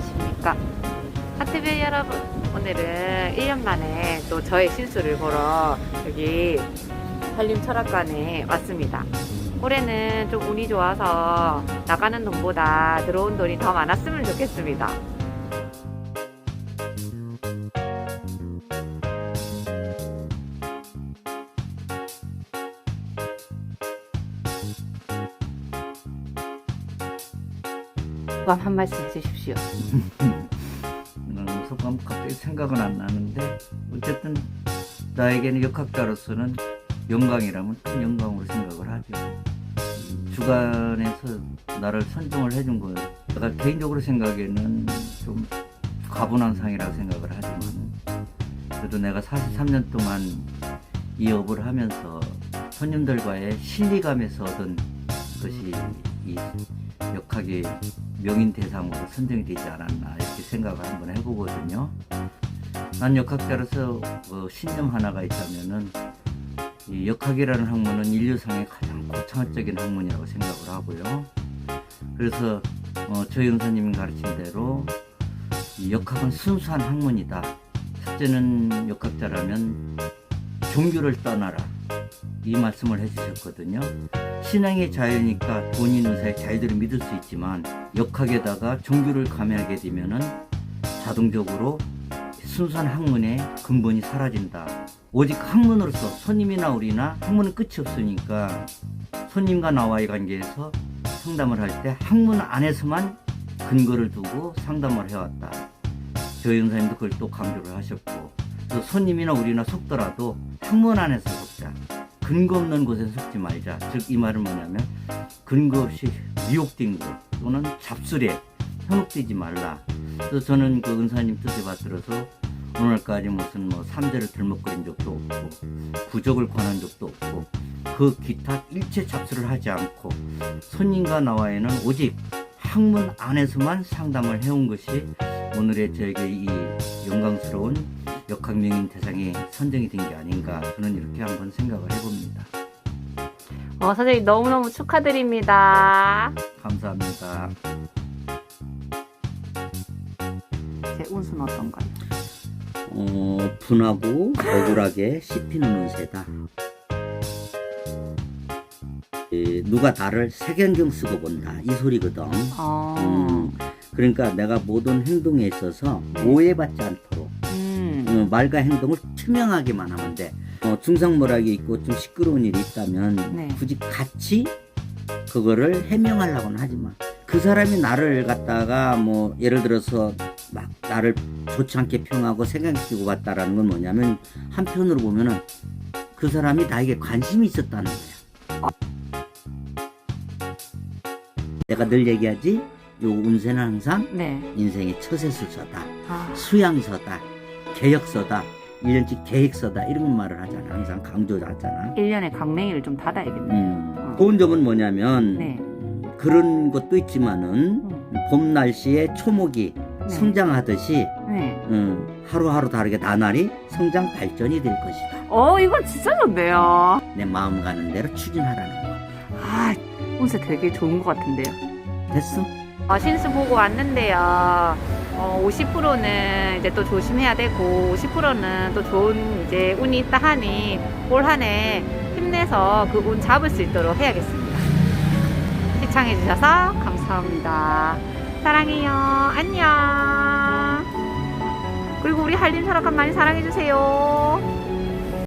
안녕하십니까. 하트뷰 여러분, 오늘은 1년 만에 또 저의 신수를 보러 여기 한림 철학관에 왔습니다. 올해는 좀 운이 좋아서 나가는 돈보다 들어온 돈이 더 많았으면 좋겠습니다. 소감 한 말씀 해주십시오. 음, 소감 갑자기 생각은 안 나는데 어쨌든 나에게는 역학자로서는 영광이라면 큰 영광으로 생각을 하죠. 주간에서 나를 선정을 해준 거 내가 개인적으로 생각에는 좀 가분한 상이라고 생각을 하지만 그래도 내가 43년 동안 이 업을 하면서 손님들과의 신리감에서 얻은 것이 이 역학의 명인 대상으로 선정이 되지 않았나 이렇게 생각을 한번 해보거든요. 난 역학자로서 어, 신념 하나가 있다면은 이 역학이라는 학문은 인류상의 가장 고차원적인 학문이라고 생각을 하고요. 그래서 어, 조 영사님이 가르친 대로 이 역학은 순수한 학문이다. 첫째는 역학자라면 종교를 떠나라 이 말씀을 해주셨거든요. 신앙의 자유니까 본인 의사의 자유들을 믿을 수 있지만 역학에다가 종교를 가미하게 되면은 자동적으로 순수한 학문의 근본이 사라진다. 오직 학문으로서 손님이나 우리나 학문은 끝이 없으니까 손님과 나와의 관계에서 상담을 할 때 학문 안에서만 근거를 두고 상담을 해왔다. 조 영사님도 그걸 또 강조를 하셨고 또 손님이나 우리나 속더라도 학문 안에서 속자. 근거 없는 곳에서 속지 말자. 즉 이 말은 뭐냐면 근거 없이 미혹된 곳 또는 잡술에 현혹되지 말라. 그래서 저는 그 은사님 뜻에 받들어서 오늘까지 무슨 뭐 삼재를 들먹거린 적도 없고 부적을 권한 적도 없고 그 기타 일체 잡술을 하지 않고 손님과 나와에는 오직 학문 안에서만 상담을 해온 것이 오늘의 저에게 이 영광스러운 역학명인 대상에 선정이 된 게 아닌가 저는 이렇게 한번 생각을 해봅니다. 어, 선생님 너무너무 축하드립니다. 감사합니다. 제 운수는 어떤가요? 어, 분하고 억울하게 씹히는 운세다. 에, 누가 나를 색연경 쓰고 본다 이 소리거든. 어, 음, 그러니까 내가 모든 행동에 있어서 네. 오해받지 않도록 음, 어, 말과 행동을 투명하게만 하면 돼. 어, 중상모락이 있고 좀 시끄러운 일이 있다면 네. 굳이 같이 그거를 해명하려고는 하지 마. 그 사람이 나를 갖다가 뭐 예를 들어서 막 나를 좋지 않게 평하고 생각시키고 갔다라는 건 뭐냐면 한편으로 보면은 그 사람이 나에게 관심이 있었다는 거야. 내가 늘 얘기하지 요 운세는 항상 네. 인생의 처세술서다. 아, 수양서다, 계획서다, 1년치 계획서다 이런 말을 하잖아. 항상 강조하잖아. 1년에 강냉이를 좀 닫아야겠네 요. 음. 좋은 점은 뭐냐면 네. 그런 것도 있지만은 음, 봄 날씨에 초목이 네. 성장하듯이 네. 음, 하루하루 다르게 나날이 성장 발전이 될 것이다. 어, 이건 진짜 좋네요. 내 마음 가는 대로 추진하라는 거. 아, 운세 되게 좋은 것 같은데요. 됐어? 어, 신수 보고 왔는데요. 어, 50%는 이제 또 조심해야 되고 50%는 또 좋은 이제 운이 있다 하니 올 한 해 힘내서 그 운 잡을 수 있도록 해야겠습니다. 시청해 주셔서 감사합니다. 사랑해요. 안녕. 그리고 우리 한림 철학관 많이 사랑해 주세요.